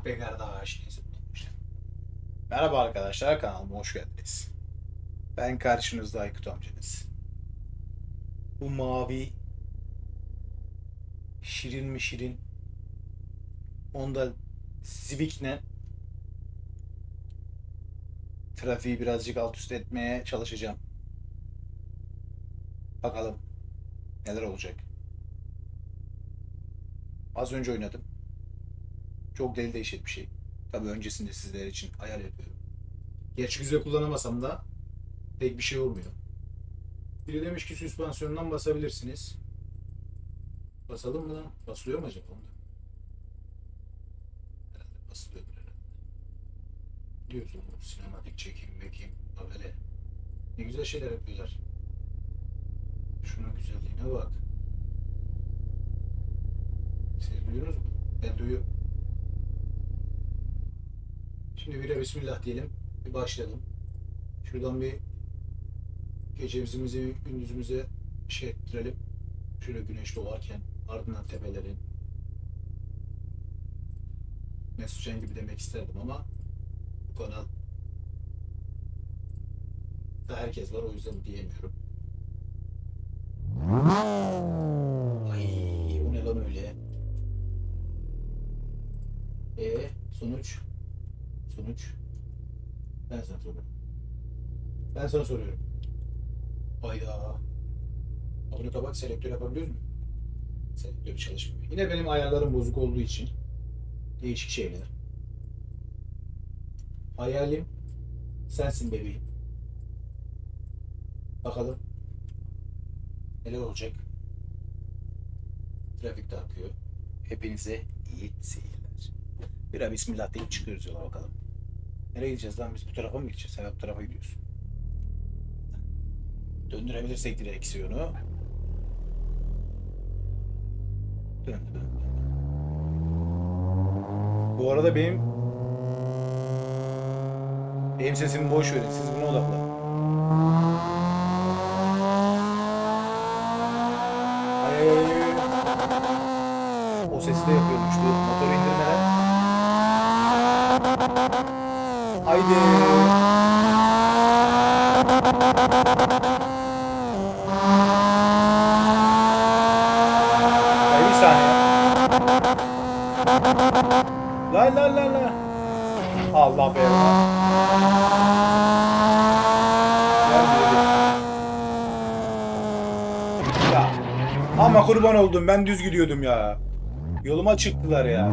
Ah be kardeş. Neyse. Merhaba arkadaşlar kanalıma hoş geldiniz. Ben karşınızda Aykut amcanız. Bu mavi şirin mi şirin onda Civic'le trafiği birazcık alt üst etmeye çalışacağım. Bakalım neler olacak. Az önce oynadım. Çok deli değişik bir şey. Tabii öncesinde sizler için ayar yapıyorum. Gerçi güzel kullanamasam da pek bir şey olmuyor. Biri demiş ki süspansiyondan basabilirsiniz. Basalım mı lan? Basılıyor mu acaba onda? Herhalde basılıyordur herhalde. Diyorsun bu sinematik çekim, mekim, böyle. Ne güzel şeyler yapıyorlar. Şunun güzelliğine bak. Siz duyuyorsunuz mu? Ben duyuyorum. Şimdi bire bismillah diyelim. Bir başlayalım. Şuradan bir gecemizi gündüzümüze şey ettirelim. Şöyle güneş doğarken ardından tepelerin Mesutcan gibi demek isterdim ama bu kanal da herkes var o yüzden diyemiyorum. Ay o ne lan öyle? E sonuç sonuç ben sana soruyorum. Ben sana soruyorum. Hayda. Abone tabak selektör yapabiliyoruz mu? Selektör çalışmıyor. Yine benim ayarlarım bozuk olduğu için değişik şeyler. Hayalim sensin bebeğim. Bakalım neler olacak. Trafik de akıyor. Hepinize iyi seyirler. Bir bismillah deyip çıkıyoruz yola bakalım. Nereye gideceğiz lan biz? Bu tarafa mı gideceğiz? Sen bu tarafa gidiyorsun. Döndürebilirsek direksiyonu. Döndü. Bu arada benim benim sesimi boş verin. Siz buna odaklanın. O sesi de yapıyormuş. Dur motoru indirmeden. Haydi. Ay bir saniye. La la la la. Allah be. Ya. Ama kurban oldum ben düz gidiyordum ya. Yoluma çıktılar ya.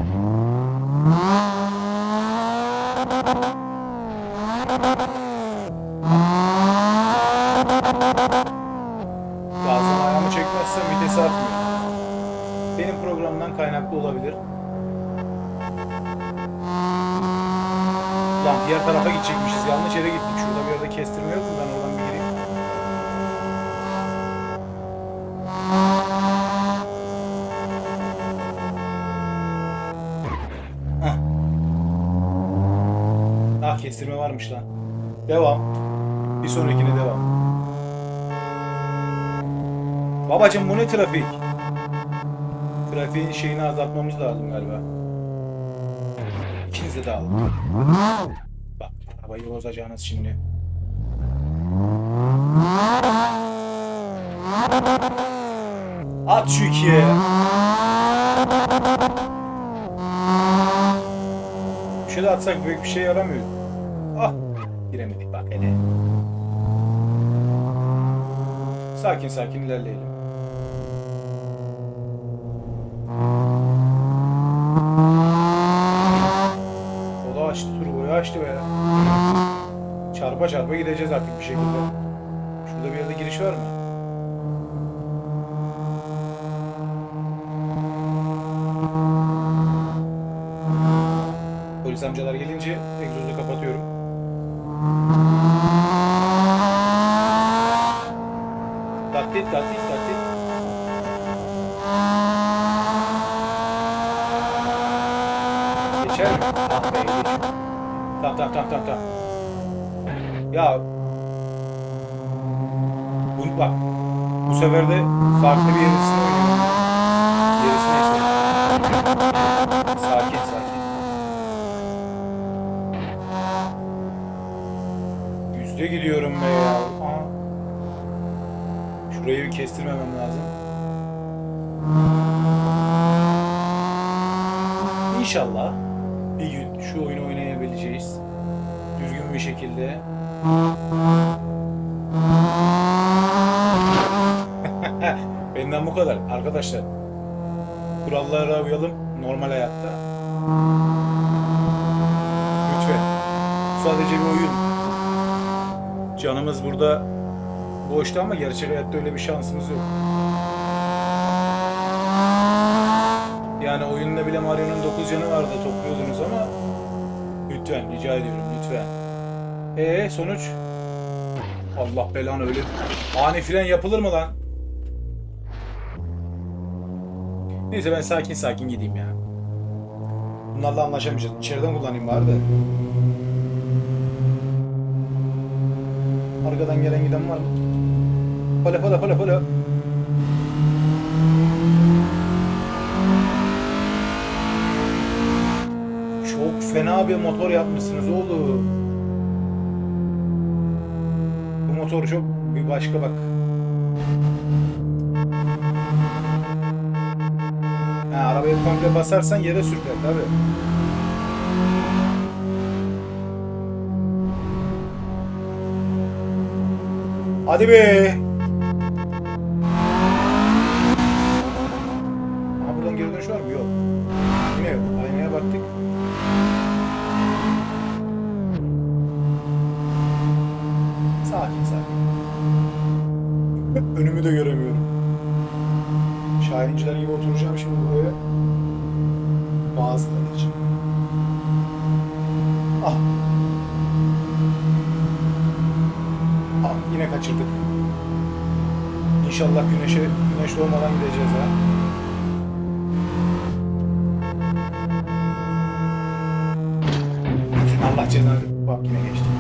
Gazdan ayağımı çekmezsem vitesi artmıyor. Benim programdan kaynaklı olabilir. Lan diğer tarafa gidecekmişiz. Yanlış yere gittik. Şurada bir yerde mu? Ben oradan kestirme varmış lan. Devam. Bir sonrakine devam. Babacım bu ne trafik? Trafiğin şeyini azaltmamız lazım galiba. İkiniz de dağılın. Bak arabayı bozacağınız şimdi. At şu ikiye. Bir şey atsak büyük bir şey yaramıyor. Ah giremedik bak hele. Sakin sakin ilerleyelim. O da açtı turboyu açtı be. Çarpa çarpa gideceğiz artık bir şekilde. Şurada bir yerde giriş var mı? Polis amcalar gelince egzozu kapatıyorum. Taklit taklit taklit. Geçer mi? Ah be geçiyor. Tamam tamam tamam tamam. Ya bu, bak bu sefer de farklı bir yerisini oynuyorum. Gerisi neyse. Kötü gidiyorum be ya. Aa. Şurayı bir kestirmemem lazım. İnşallah bir gün şu oyunu oynayabileceğiz. Düzgün bir şekilde. Benden bu kadar arkadaşlar. Kurallara uyalım normal hayatta. Lütfen. Sadece bir oyun. Canımız burada boşta ama gerçek hayatta öyle bir şansımız yok. Yani oyunda bile Mario'nun 9 canı vardı topluyordunuz ama lütfen rica ediyorum lütfen. Ee sonuç? Allah belanı öyle ani fren yapılır mı lan? Neyse ben sakin sakin gideyim ya. Bunlarla anlaşamayacağız. İçeriden kullanayım bari de. Arkadan gelen giden var mı? Pala pala pala pala. Çok fena bir motor yapmışsınız oğlum. Bu motor çok bir başka bak. Ha, arabayı komple basarsan yere sürükler tabi. Hadi kaçırdık. İnşallah güneşe güneş doğmadan gideceğiz ha. Allah cezanı. Bak yine geçtim.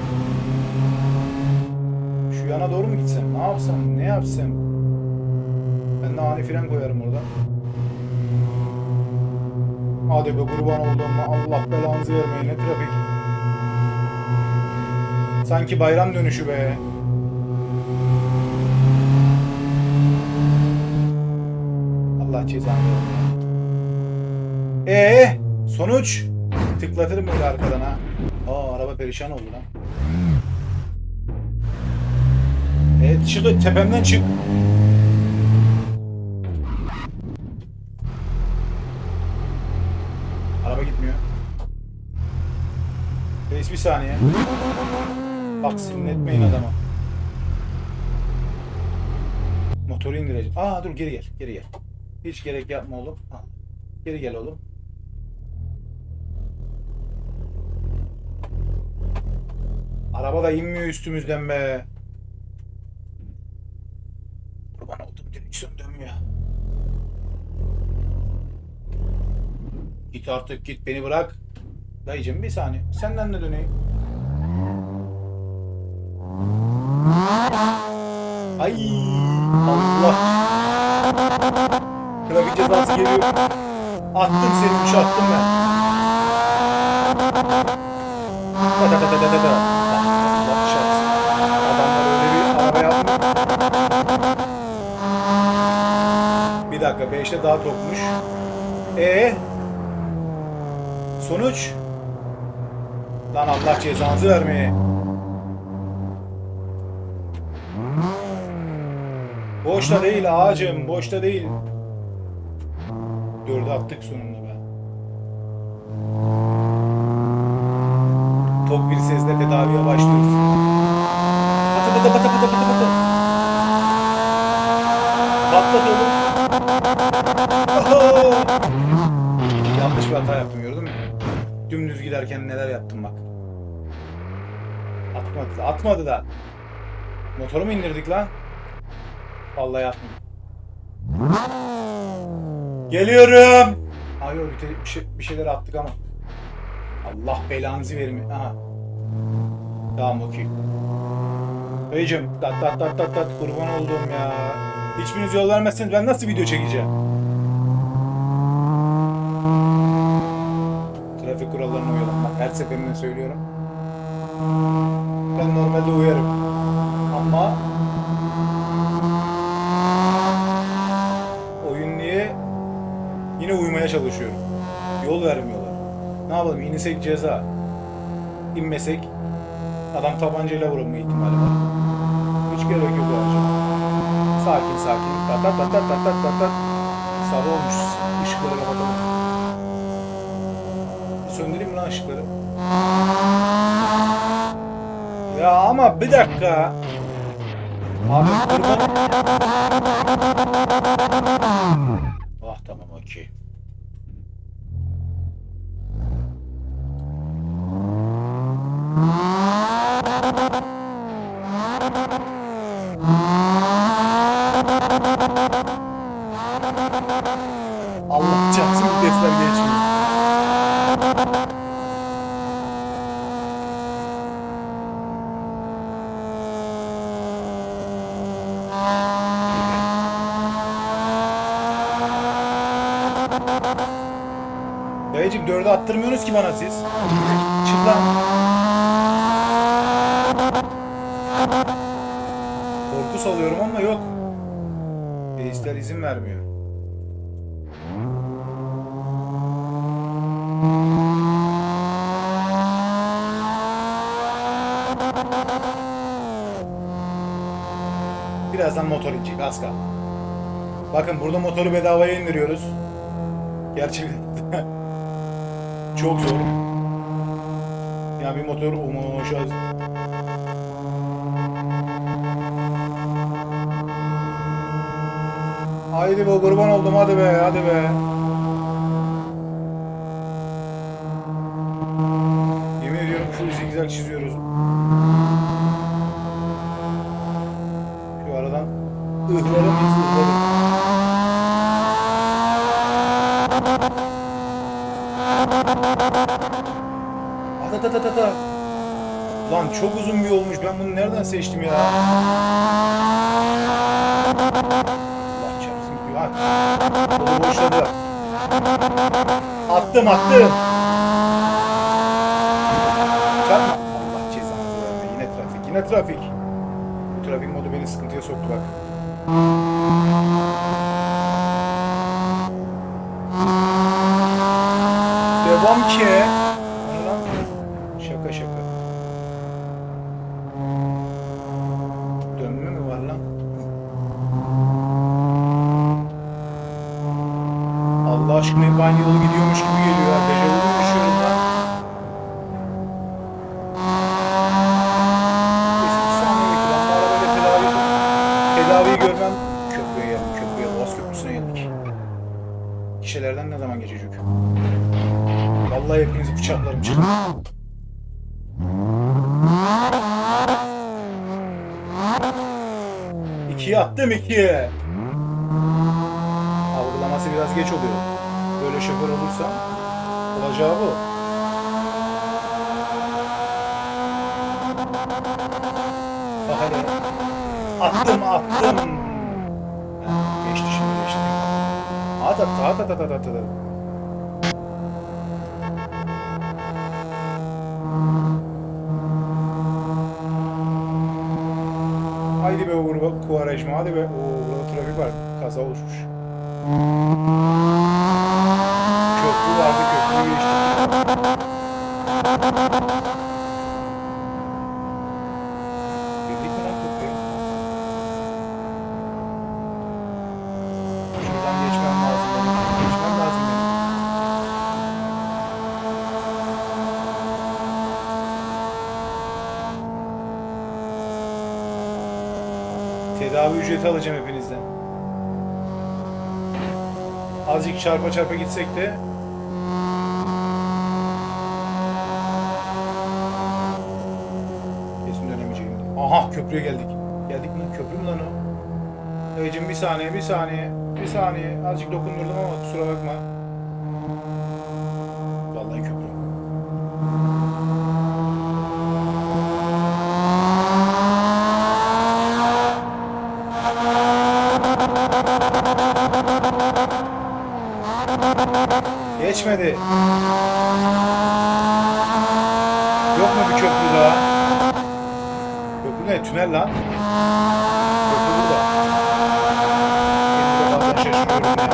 Şu yana doğru mu gitsem? Ne yapsam? Ne yapsam? Ben de ani fren koyarım orada. Hadi be kurban olduğum Allah belanızı vermeyin ne trafik. Sanki bayram dönüşü be. Cezanı vermeyin. Ee, sonuç? Tıklatırım böyle arkadan ha. Aa araba perişan oldu lan. Evet çık tepemden çık. Araba gitmiyor. Reis bir saniye. Bak sinirletmeyin adama. Motoru indireceğim. Aa dur geri gel. Geri gel. Hiç gerek yapma oğlum. Geri gel oğlum. Araba da inmiyor üstümüzden be. Kurban oldum direksiyon dönmüyor. Git artık git beni bırak. Dayıcım bir saniye. Senden de döneyim. Ay Allah. Trafik cezası geliyor. Attım seni uçağı attım ben. Da da da da da da da. Bir dakika 5'te daha topmuş. E Sonuç? Lan Allah cezanızı vermeye. Boşta değil ağacım, boşta değil. Dördü attık sonunda be. Tok bir sesle tedaviye başlıyoruz. Patı patı patı patı patı patı. Patlat oğlum. Oho! Yanlış bir hata yaptım gördün mü? Dümdüz giderken neler yaptım bak. Atmadı da, atmadı da. Motoru mu indirdik lan? Vallahi yapmadım. Geliyorum. Ay yok bir, şey, bir şeyler attık ama. Allah belanızı vermiyor. Aha. Tamam okey. Beyciğim tat tat tat tat tat kurban olduğum ya. Hiçbiriniz yol vermezseniz ben nasıl video çekeceğim? Trafik kurallarına uyalım. Bak her seferinde söylüyorum. ben normalde uyarım. Ama yine uymaya çalışıyorum. Yol vermiyorlar. Ne yapalım? İnsek ceza. İnmesek adam tabancayla vurulma ihtimali var. Hiç gerek yok bence. Sakin sakin. Tat tat tat tat tat tat tat. Sabah olmuş. Işıkları kapatalım. Söndüreyim lan ışıkları? Ya ama bir dakika. Abi kurban. Ah tamam okey. Allah çarpsın vitesler geçmiyor. Dayıcım dörde attırmıyorsunuz ki bana siz. Çık lan. Korku salıyorum ama yok. Reisler izin vermiyor. Birazdan motor inecek az kaldı. Bakın burada motoru bedavaya indiriyoruz. Gerçekten çok zor. Yani bir motor umuşaz. Haydi be kurban oldum hadi be hadi be. Yemin ediyorum şu zigzag çiziyoruz. Şu aradan ıhlarım biz ıhlarım. At at at at at. Lan çok uzun bir yolmuş. Ben bunu nereden seçtim ya? Allah çarpsın gibi. At. Yolu boşladı. Attım attım. Çarpma. Allah cezanı verme. Yine trafik. Yine trafik. Bu trafik modu beni sıkıntıya soktu bak. Devam ki. O ne lan? Şaka şaka. Dönme mi var lan? Allah aşkına hep aynı yolu gidiyormuş gibi geliyor biraz geç oluyor. Böyle şoför olursam olacağı bu. Bak hadi. Attım attım. Heh, Geçti şimdi geçti. At at at at at at at. at. Haydi be Uğur Kuvarajma hadi be. Oo burada trafik var. Kaza oluşmuş. Köprü vardı köprüyü geçtik. Girdik mi lan köprüye? Şuradan geçmem lazım. Geçmem lazım. Tedavi ücreti alacağım hepinizden. Azıcık çarpa çarpa gitsek de kesin dönemeyeceğim. Aha köprüye geldik. Geldik mi? Köprü mü lan o? Dayıcım bir saniye, bir saniye, bir saniye. Azıcık dokundurdum ama kusura bakma. Vallahi köprü. Geçmedi. Yok mu bir köprü daha? tünel lan. Köprü burada. Kendime bazen şaşırıyorum ya.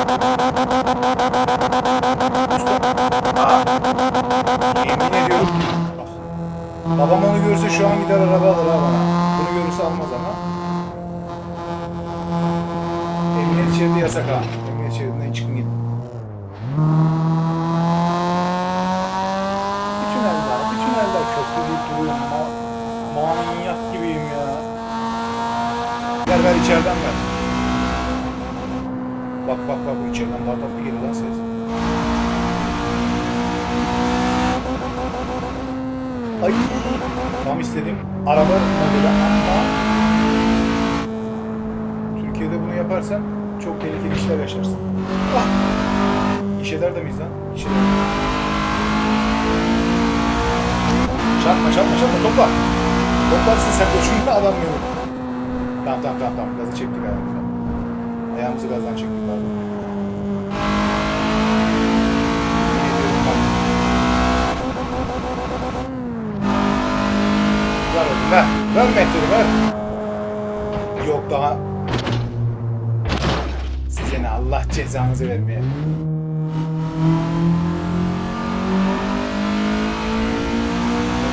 Usta. Aa. Yemin ediyorum. Bak. Babam onu görse şu an gider araba alır ha bana. Bunu görürse almaz ama. Emniyet şeridi yasak ha. Emniyet şeridinden çıkın gidin. Bir tünel daha, bir tünel daha köprü deyip duruyorum. Ma manyak gibiyim ya. Ver ver içeriden ver. Bak bak bak bu içeriden daha tatlı geliyor lan ses. Ay tam istediğim araba modeli ama Türkiye'de bunu yaparsan çok tehlikeli işler yaşarsın. Ah! İş eder de miyiz lan? İş eder. Çarpma çarpma çarpma topla. Toplarsın sen çünkü adam yok. Tamam tamam tamam tamam gazı çektik ayağımıza. Ayağımızı gazdan çektik pardon. Ne diyorum bak. Ver oğlum ver. Ver mehteri ver. Yok daha. Size ne Allah cezanızı vermeye.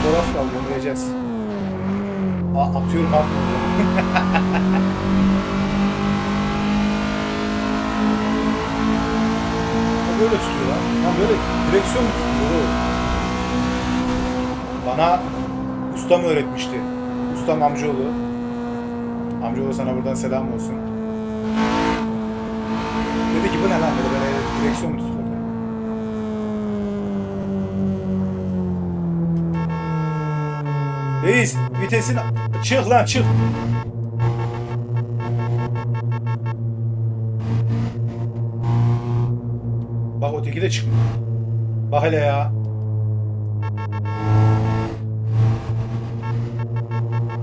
Fotoğraf kaldı göndereceğiz. Aa, atıyorum. O böyle tutuyor lan. Lan böyle direksiyon mu tutuyor? Bana ustam öğretmişti. Ustam amcaoğlu. Amcaoğlu sana buradan selam olsun. Dedi ki bu ne lan dedi böyle direksiyon mu tutulur? Reis vitesin çık lan çık. Bak öteki de çıkmıyor. Bak hele ya.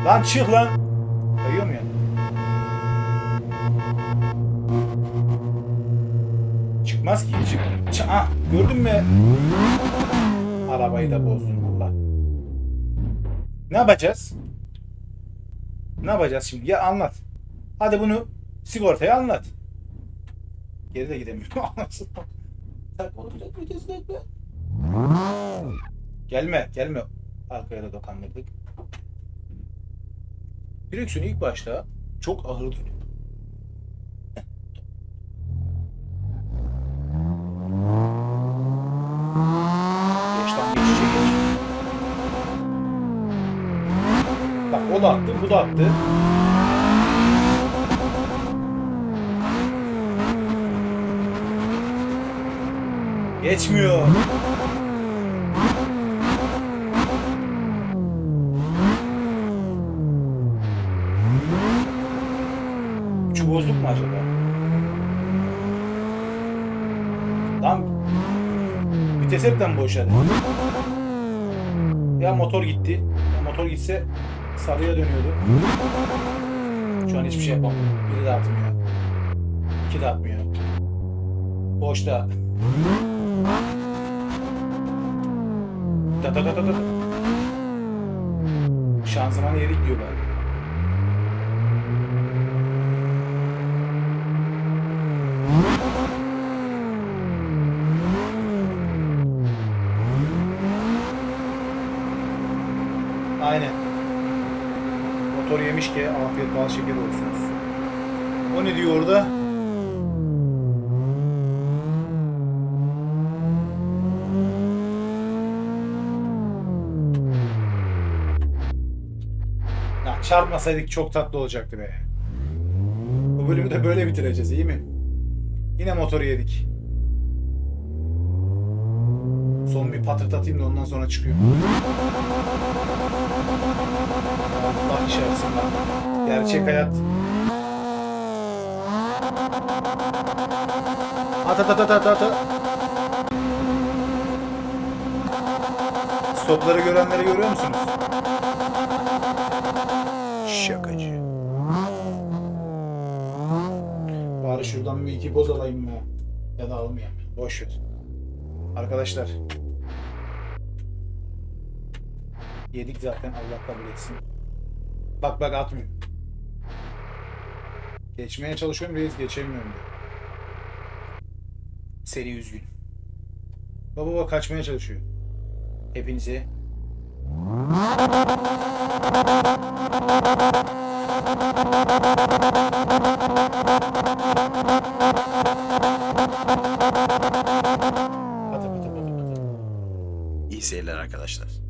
Lan çık lan. Kayıyor mu ya? Çıkmaz ki. Çık. Ç ah, gördün mü? Arabayı da bozdun valla. Ne yapacağız? Ne yapacağız şimdi? Ya anlat. Hadi bunu sigortaya anlat. Geri de gidemiyorum. Gelme, gelme. Arkaya da dokandırdık. Direksiyon ilk başta çok ağır dönüyor. Bak o da attı, bu da attı. Geçmiyor. Şu bozduk mu acaba? Lan hepten boşadı. Ya motor gitti. Ya motor gitse sarıya dönüyordu. Şu an hiçbir şey yapamıyorum. Biri de atmıyor. İki de atmıyor. Boşta. Da da da da da. Şanzıman erik diyorlar. Motor yemiş ki afiyet bal şeker olsun. O ne diyor orada? Ya çarpmasaydık çok tatlı olacaktı be. Bu bölümü de böyle bitireceğiz iyi mi? Yine motoru yedik. Son bir patırtatayım da ondan sonra çıkıyorum. Allah lan. Gerçek hayat. At at at at at at. Stopları görenleri görüyor musunuz? Şakacı. Bari şuradan bir iki poz alayım ya. Ya da almayayım. Boş ver. Arkadaşlar. Yedik zaten Allah kabul etsin. Bak bak atmıyor. Geçmeye çalışıyorum reis geçemiyorum diyor. Seri üzgün. Baba baba kaçmaya çalışıyor. Patı. İyi seyirler arkadaşlar.